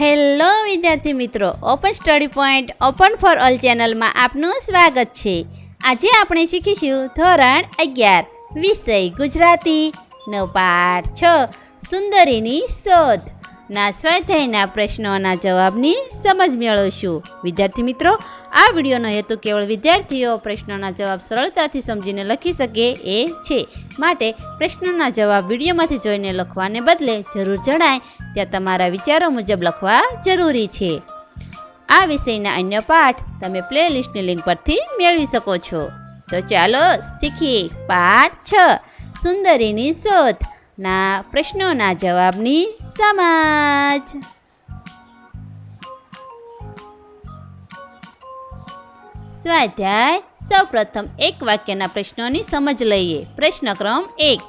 Hello વિદ્યાર્થી મિત્રો open study point open for all ચેનલમાં આપનું સ્વાગત છે. આજે આપણે શીખીશું ધોરણ અગિયાર, વિષય ગુજરાતી, નો પાઠ છ, સુંદરીની શોધ. ના સ્વાધ્યાયના પ્રશ્નોના જવાબની સમજ મેળવશું. વિદ્યાર્થી મિત્રો, આ વિડીયોનો હેતુ કેવળ વિદ્યાર્થીઓ પ્રશ્નોના જવાબ સરળતાથી સમજીને લખી શકે એ છે. માટે પ્રશ્નોના જવાબ વિડીયોમાંથી જોઈને લખવાને બદલે જરૂર જણાય, ત્યાં તમારા વિચારો મુજબ લખવા જરૂરી છે. આ વિષયના અન્ય પાઠ તમે પ્લેલિસ્ટની લિંક પરથી મેળવી શકો છો. તો ચાલો શીખીએ પાઠ છ, સુંદરીની શોધ. ના પ્રશ્નોના જવાબની સમાજ. સ્વાધ્યાય, સૌપ્રથમ એક વાક્યના પ્રશ્નોની સમજ લઈએ. પ્રશ્ન ક્રમ એક.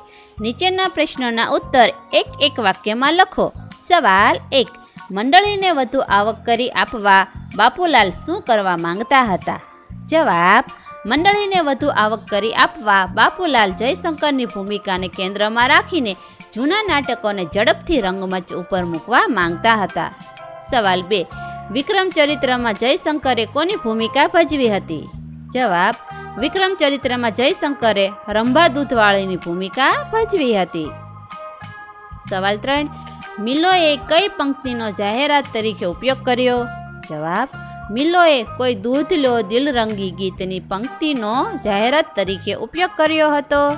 નીચેના પ્રશ્નોના ઉત્તર એક એક વાક્યમાં લખો. સવાલ એક. મંડળીને વધુ આવક કરી આપવા બાપુલાલ શું કરવા માંગતા હતા? જવાબ મંડળીને વધુ આવક કરી આપવા બાપુલાલ જયશંકરની ભૂમિકાને કેન્દ્રમાં રાખીને જૂના નાટકોને ઝડપથી રંગમંચ ઉપર મૂકવા માંગતા હતા. સવાલ બે, વિક્રમ ચરિત્રમાં જયશંકરે કોની ભૂમિકા ભજવી હતી? જવાબ, વિક્રમ ચરિત્રમાં જયશંકરે રંભા દૂધવાળીની ભૂમિકા ભજવી હતી. સવાલ ત્રણ, મિલોએ કઈ પંક્તિનો જાહેરાત તરીકે ઉપયોગ કર્યો? જવાબ મિલોએ કોઈ દૂધ લો દિલ રંગી ગીતની પંક્તિનો જાહેરાત તરીકે ઉપયોગ કર્યો હતો.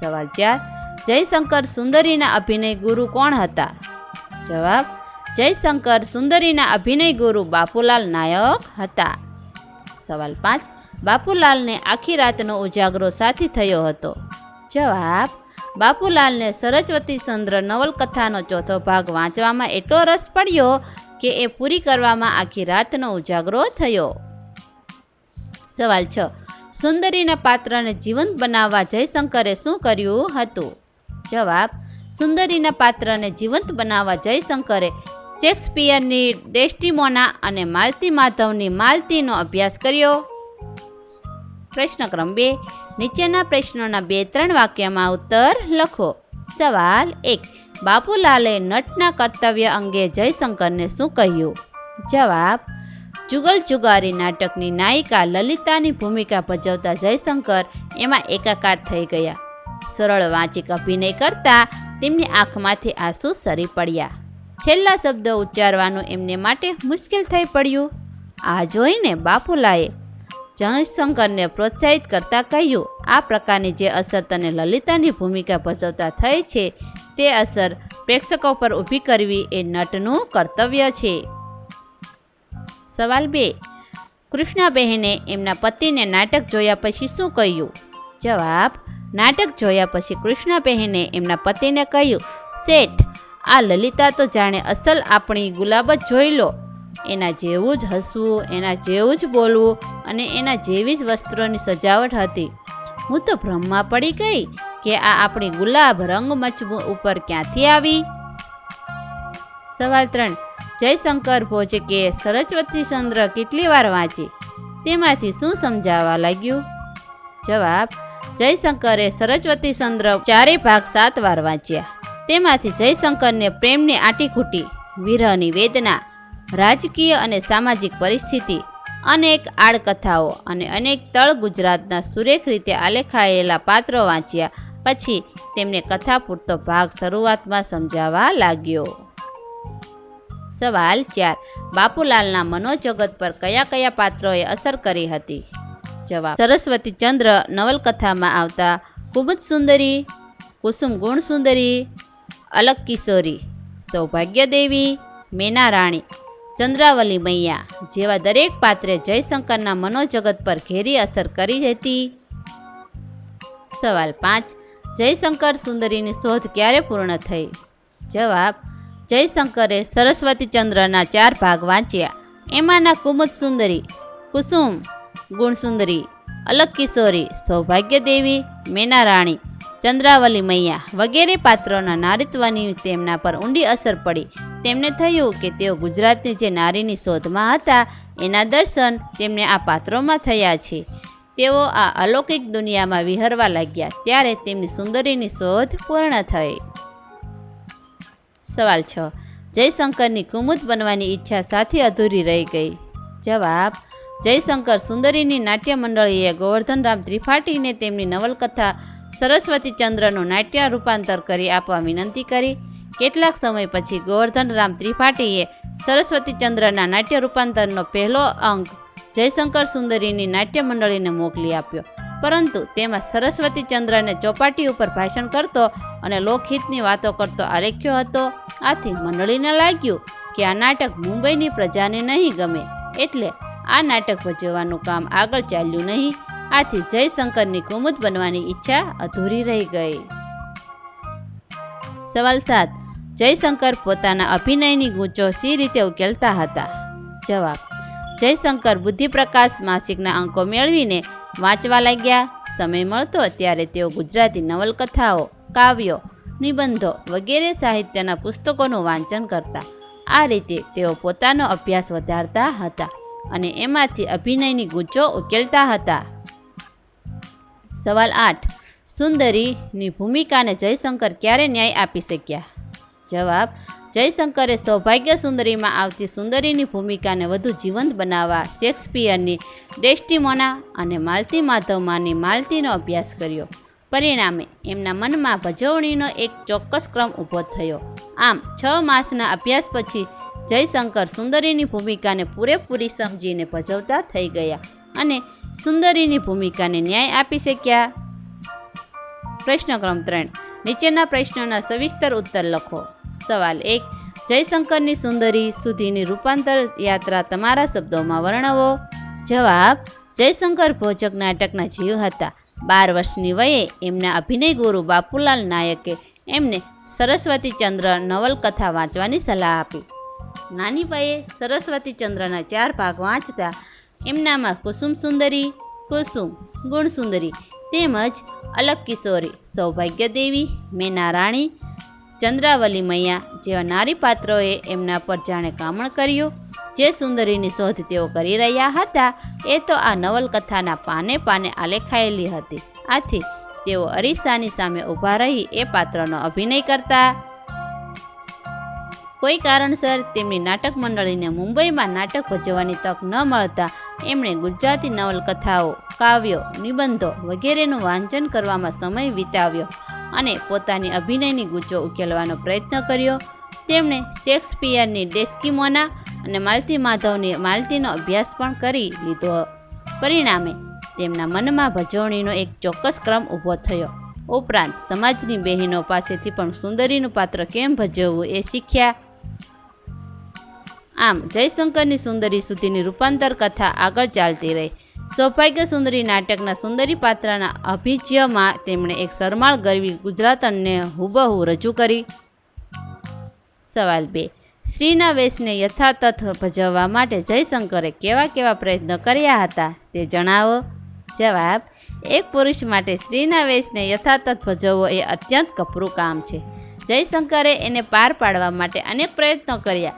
સવાલ ચાર, જયશંકર સુંદરીના અભિનય ગુરુ કોણ હતા? જવાબ, જયશંકર સુંદરીના અભિનય ગુરુ બાપુલાલ નાયક હતા. સવાલ પાંચ, બાપુલાલને આખી રાતનો ઉજાગરો સાથી થયો હતો? જવાબ, બાપુલાલને સરસ્વતી ચંદ્ર નવલકથાનો ચોથો ભાગ વાંચવામાં એટલો રસ પડ્યો કે એ પૂરી કરવામાં આખી રાતનો ઉજાગરો થયો. સવાલ છ. સુંદરીના પાત્રને જીવંત બનાવવા જયશંકરે શું કર્યું હતું? જવાબ, સુંદરીના પાત્રને જીવંત બનાવવા જયશંકરે શેક્સપિયરની ડેસ્ટિમોના અને માલતી માધવની માલતીનો અભ્યાસ કર્યો. પ્રશ્ન ક્રમ બે. નીચેના પ્રશ્નોના બે ત્રણ વાક્યમાં ઉત્તર લખો. સવાલ એક. બાપુલાલે નટના કર્તવ્ય અંગે જયશંકરને શું કહ્યું? જવાબ, જુગલ જુગારી નાટકની નાયિકા લલિતાની ભૂમિકા ભજવતા જયશંકર એમાં એકાકાર થઈ ગયા. સરળ વાંચિક અભિનય કરતા તેમની આંખમાંથી આંસુ સરી પડ્યા. છેલ્લા શબ્દ ઉચ્ચારવાનું એમને માટે મુશ્કેલ થઈ પડ્યું. આ જોઈને બાપુલાએ જયશંકરને પ્રોત્સાહિત કરતા કહ્યું, આ પ્રકારની જે અસર તને લલિતાની ભૂમિકા ભજવતા થઈ છે તે અસર પ્રેક્ષકો પર ઊભી કરવી એ નટનું કર્તવ્ય છે. સવાલ બે. કૃષ્ણાબહેને એમના પતિને નાટક જોયા પછી શું કહ્યું? જવાબ, નાટક જોયા પછી કૃષ્ણાબહેને એમના પતિને કહ્યું, શેઠ, આ લલિતા તો જાણે અસલ આપણી ગુલાબ જ જોઈ લો. એના જેવું જ હસવું, એના જેવું જ બોલવું અને એના જેવી જ વસ્ત્રોની સજાવટ હતી. હું તો ભ્રમમાં પડી ગઈ કે આ આપણી ગુલાબ રંગમંચ ઉપર ક્યાંથી આવી? સવાલ ત્રણ. જયશંકર ભોજકે સરસ્વતી ચંદ્ર કેટલી વાર વાંચી? તેમાંથી શું સમજાવવા લાગ્યું? જવાબ, જયશંકરે સરસ્વતી ચંદ્ર ચારે ભાગ સાત વાર વાંચ્યા. તેમાંથી જયશંકરને પ્રેમની આટીખૂટી વિરહની વેદના, રાજકીય અને સામાજિક પરિસ્થિતિ અનેક આડકથાઓ અને અનેક તળ ગુજરાતના સુરેખ રીતે આલેખાયેલા પાત્રો વાંચ્યા. પછી તેમને કથા પૂરતો ભાગ શરૂઆતમાં સમજાવવા લાગ્યો. સવાલ ચાર. બાપુલાલના મનોજગત પર કયા કયા પાત્રોએ અસર કરી હતી? જવાબ. સરસ્વતી ચંદ્ર નવલકથામાં આવતા કુમુદ સુંદરી કુસુમ ગુણ સુંદરી અલક કિશોરી સૌભાગ્ય દેવી મેના રાણી ચંદ્રાવલી મૈયા, જેવા દરેક પાત્રે જયશંકરના મનોજગત પર ઘેરી અસર કરી હતી. સવાલ પાંચ, જયશંકર સુંદરીની શોધ ક્યારે પૂર્ણ થઈ? જવાબ, જયશંકરે સરસ્વતી ચંદ્રના ચાર ભાગ વાંચ્યા. એમાંના કુમુદ સુંદરી, કુસુમ, ગુણસુંદરી અલક કિશોરી સૌભાગ્ય દેવી મેના રાણી ચંદ્રાવલી મૈયા વગેરે પાત્રોના નારીત્વની તેમના પર ઊંડી અસર પડી. તેમને થયું કે તેઓ ગુજરાતની જે નારીની શોધમાં હતા, એના દર્શન તેમને આ પાત્રોમાં થયા છે. તેઓ આ અલૌકિક દુનિયામાં વિહરવા લાગ્યા, ત્યારે તેમની સુંદરીની શોધ પૂર્ણ થઈ. સવાલ છ. જયશંકરની કુમુદ બનવાની ઈચ્છા સાથે અધૂરી રહી ગઈ. જવાબ. જયશંકર સુંદરીની નાટ્ય મંડળીએ ગોવર્ધનરામ ત્રિપાઠીને તેમની નવલકથા સરસ્વતી ચંદ્રનું નાટ્ય રૂપાંતર કરી આપવા વિનંતી કરી. કેટલાક સમય પછી ગોવર્ધનરામ ત્રિપાઠીએ સરસ્વતી ચંદ્રના નાટ્ય રૂપાંતરનો પહેલો અંક જયશંકર સુંદરીની નાટ્ય મંડળીને મોકલી આપ્યો. પરંતુ તેમાં સરસ્વતી ચંદ્રને ચોપાટી ઉપર ભાષણ કરતો અને લોકહિતની વાતો કરતો આલેખ્યો હતો. આથી મંડળીને લાગ્યું કે આ નાટક મુંબઈની પ્રજાને નહીં ગમે. એટલે આ નાટક ભજવવાનું કામ આગળ ચાલ્યું નહીં. આથી જયશંકરની કુમુદ બનવાની ઈચ્છા અધૂરી રહી ગઈ. સવાલ સાત, જયશંકર પોતાના અભિનયની ગૂંચો સી રીતે ઉકેલતા હતા? જવાબ, જયશંકર બુદ્ધિપ્રકાશ માસિકના અંકો મેળવીને વાંચવા લાગ્યા. સમય મળતો ત્યારે તેઓ ગુજરાતી નવલકથાઓ, કાવ્યો, નિબંધો વગેરે સાહિત્યના પુસ્તકોનું વાંચન કરતા. આ રીતે તેઓ પોતાનો અભ્યાસ વધારતા હતા અને એમાંથી અભિનયની ગૂંચો ઉકેલતા હતા. સવાલ આઠ. સુંદરીની ભૂમિકાને જયશંકર ક્યારે ન્યાય આપી શક્યા? જવાબ, જયશંકરે સૌભાગ્ય સુંદરીમાં આવતી સુંદરીની ભૂમિકાને વધુ જીવંત બનાવવા શેક્સપિયરની ડેસ્ટિમોના અને માલતી માધવમાંની માલતીનો અભ્યાસ કર્યો. પરિણામે એમના મનમાં ભજવણીનો એક ચોક્કસ ક્રમ ઊભો થયો. આમ, છ માસના અભ્યાસ પછી જયશંકર સુંદરીની ભૂમિકાને પૂરેપૂરી સમજીને ભજવતા થઈ ગયા અને સુંદરીની ભૂમિકાને ન્યાય આપી શક્યા? પ્રશ્ન ક્રમ ત્રણ. નીચેના પ્રશ્નોના સવિસ્તર ઉત્તર લખો. સવાલ એક. જયશંકરની સુંદરી સુધીની રૂપાંતર યાત્રા તમારા શબ્દોમાં વર્ણવો. જવાબ. જયશંકર ભોજક નાટકના જીવ હતા. બાર વર્ષની વયે એમના અભિનય ગુરુ બાપુલાલ નાયકે એમને સરસ્વતી ચંદ્ર નવલકથા વાંચવાની સલાહ આપી. નાની વયે સરસ્વતી ચંદ્રના ચાર ભાગ વાંચતા એમનામાં કુસુમ સુંદરી, કુસુમ ગુણસુંદરી તેમજ અલગ કિશોરી સૌભાગ્ય દેવી મેના રાણી, ચંદ્રાવલી મૈયા જેવા નારી પાત્રોએ એમના પર જાણે કામણ કર્યું. જે સુંદરીની શોધ તેઓ કરી રહ્યા હતા, એ તો આ નવલકથાના પાને પાને આલેખાયેલી હતી. આથી તેઓ અરીસાની સામે ઊભા રહી એ પાત્રનો અભિનય કરતા કોઈ કારણસર તેમની નાટક મંડળીને મુંબઈમાં નાટક ભજવવાની તક ન મળતા એમણે ગુજરાતી નવલકથાઓ, કાવ્યો, નિબંધો વગેરેનું વાંચન કરવામાં સમય વિતાવ્યો અને પોતાની અભિનયની ગૂંચો ઉકેલવાનો પ્રયત્ન કર્યો. તેમણે શેક્સપિયરની ડેસ્કીમોના અને માલતી માધવની માલતીનો અભ્યાસ પણ કરી લીધો. પરિણામે તેમના મનમાં ભજવણીનો એક ચોક્કસ ક્રમ ઊભો થયો. ઉપરાંત સમાજની બહેનો પાસેથી પણ સુંદરીનું પાત્ર કેમ ભજવવું એ શીખ્યા. આમ જયશંકરની સુંદરી સુધીની રૂપાંતર કથા આગળ ચાલતી રહી. સૌભાગ્ય સુંદરી નાટકના સુંદરી પાત્રના અભિજ્યમાં તેમણે એક સરમાળ ગરવી ગુજરાતનને હુબહુ રજૂ કરી. સવાલ બે. સ્ત્રીના વેશને યથાતથ ભજવવા માટે જયશંકરે કેવા કેવા પ્રયત્નો કર્યા હતા તે જણાવો. જવાબ, એક પુરુષ માટે સ્ત્રીના વેશને યથાતથ ભજવવો એ અત્યંત કપરું કામ છે. જયશંકરે એને પાર પાડવા માટે અનેક પ્રયત્નો કર્યા.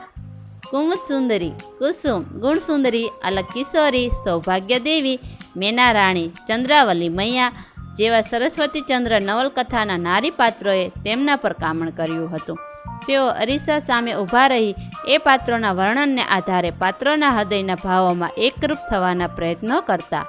કુમુદ સુંદરી કુસુમ, ગુણસુંદરી અલગ કિશોરી સૌભાગ્ય મેના રાણી ચંદ્રાવલી મૈયા જેવા સરસ્વતી ચંદ્ર નવલકથાના નારી પાત્રોએ તેમના પર કામણ કર્યું હતું. તેઓ અરીસા સામે ઊભા રહી એ પાત્રોના વર્ણનને આધારે પાત્રોના હૃદયના ભાવોમાં એકરૂપ થવાના પ્રયત્નો કરતા.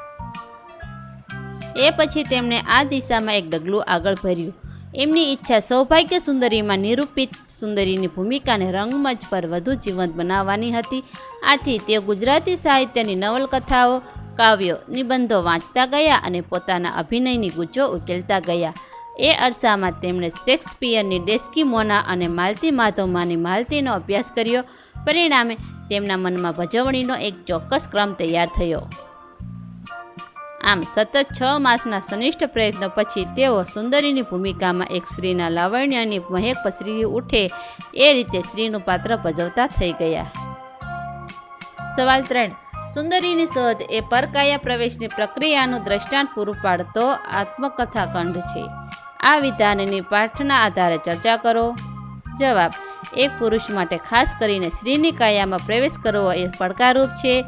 એ પછી તેમણે આ દિશામાં એક ડગલું આગળ ભર્યું. એમની ઈચ્છા સૌભાગ્ય સુંદરીમાં નિરૂપિત સુંદરીની ભૂમિકાને રંગમંચ પર વધુ જીવંત બનાવવાની હતી. આથી તેઓ ગુજરાતી સાહિત્યની નવલકથાઓ, કાવ્યો, નિબંધો વાંચતા ગયા અને પોતાના અભિનયની ગુજો ઉકેલતા ગયા. એ અરસામાં તેમણે શેક્સપિયરની ડેસ્કીમોના અને માલતી માધોમાની માલતીનો અભ્યાસ કર્યો. પરિણામે તેમના મનમાં ભજવણીનો એક ચોક્કસ ક્રમ તૈયાર થયો. આમ સતત છ માસના સનિષ્ઠ પ્રયત્નો પછી તેઓ સુંદરીની ભૂમિકામાં એક સ્ત્રીના લાવણ્યની મહેક પસરી ઉઠે એ રીતે સ્ત્રીનું પાત્ર ભજવતા થઈ ગયા. સવાલ ત્રણ. સુંદરીની શોધ એ પરકાયા પ્રવેશની પ્રક્રિયાનું દ્રષ્ટાંત પૂરું પાડતો આત્મકથા ખંડ છે. આ વિધાનની પાઠના આધારે ચર્ચા કરો. જવાબ. એક પુરુષ માટે ખાસ કરીને સ્ત્રીની કાયામાં પ્રવેશ કરવો એ પડકારરૂપ છે.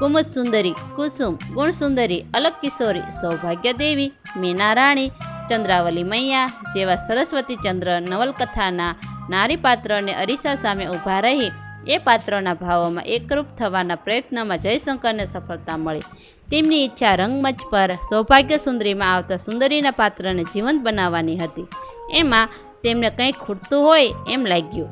કુમુદ સુંદરી કુસુમ ગુણસુંદરી અલગ કિશોરી સૌભાગ્ય દેવી મીના રાણી ચંદ્રાવલી મૈયા જેવા સરસ્વતી ચંદ્ર નવલકથાના નારી પાત્રને અરીસા સામે ઊભા રહી, એ પાત્રોના ભાવોમાં એકરૂપ થવાના પ્રયત્નમાં જયશંકરને સફળતા મળી. તેમની ઈચ્છા રંગમંચ પર સૌભાગ્ય સુંદરીમાં આવતા સુંદરીના પાત્રને જીવંત બનાવવાની હતી. એમાં તેમને કંઈ ખૂટતું હોય એમ લાગ્યું.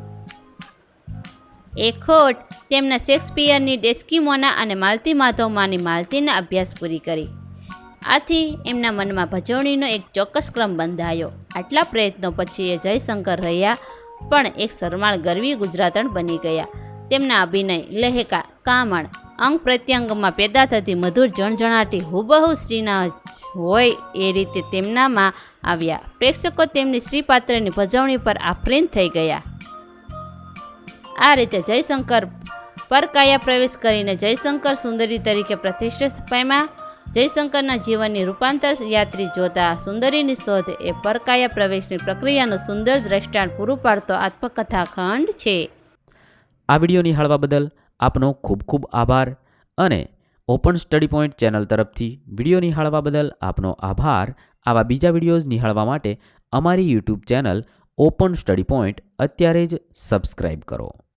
એ ખોટ તેમના શેક્સપિયરની ડેસ્કીમોના અને માલતી માધવમાંની માલતીના અભ્યાસ પૂરી કરી. આથી એમના મનમાં ભજવણીનો એક ચોક્કસ ક્રમ બંધાયો. આટલા પ્રયત્નો પછી એ જયશંકર રહ્યા, પણ એક શરમાળ ગરવી ગુજરાતણ બની ગયા. તેમના અભિનય, લહેકા, કામણ, અંગ પ્રત્યંગમાં પેદા થતી મધુર જણજણાટી હુબહુ સ્ત્રીના હોય એ રીતે તેમનામાં આવ્યા. પ્રેક્ષકો તેમની પાત્રની ભજવણી પર આફરીન થઈ ગયા. આ રીતે જયશંકર પરકાયા પ્રવેશ કરીને જયશંકર સુંદરી તરીકે પ્રતિષ્ઠિત પામ્યા જયશંકરના જીવનની રૂપાંતર યાત્રી જોતા સુંદરીની શોધ એ પરકાયા પ્રવેશની પ્રક્રિયાનું સુંદર દ્રષ્ટાંત પૂરું પાડતો આત્મકથા ખંડ છે. આ વીડિયો નિહાળવા બદલ આપનો ખૂબ ખૂબ આભાર અને ઓપન સ્ટડી પોઈન્ટ ચેનલ તરફથી વીડિયો નિહાળવા બદલ આપનો આભાર. આવા બીજા વિડીયોઝ નિહાળવા માટે અમારી YouTube channel open study point અત્યારે જ સબસ્ક્રાઈબ કરો.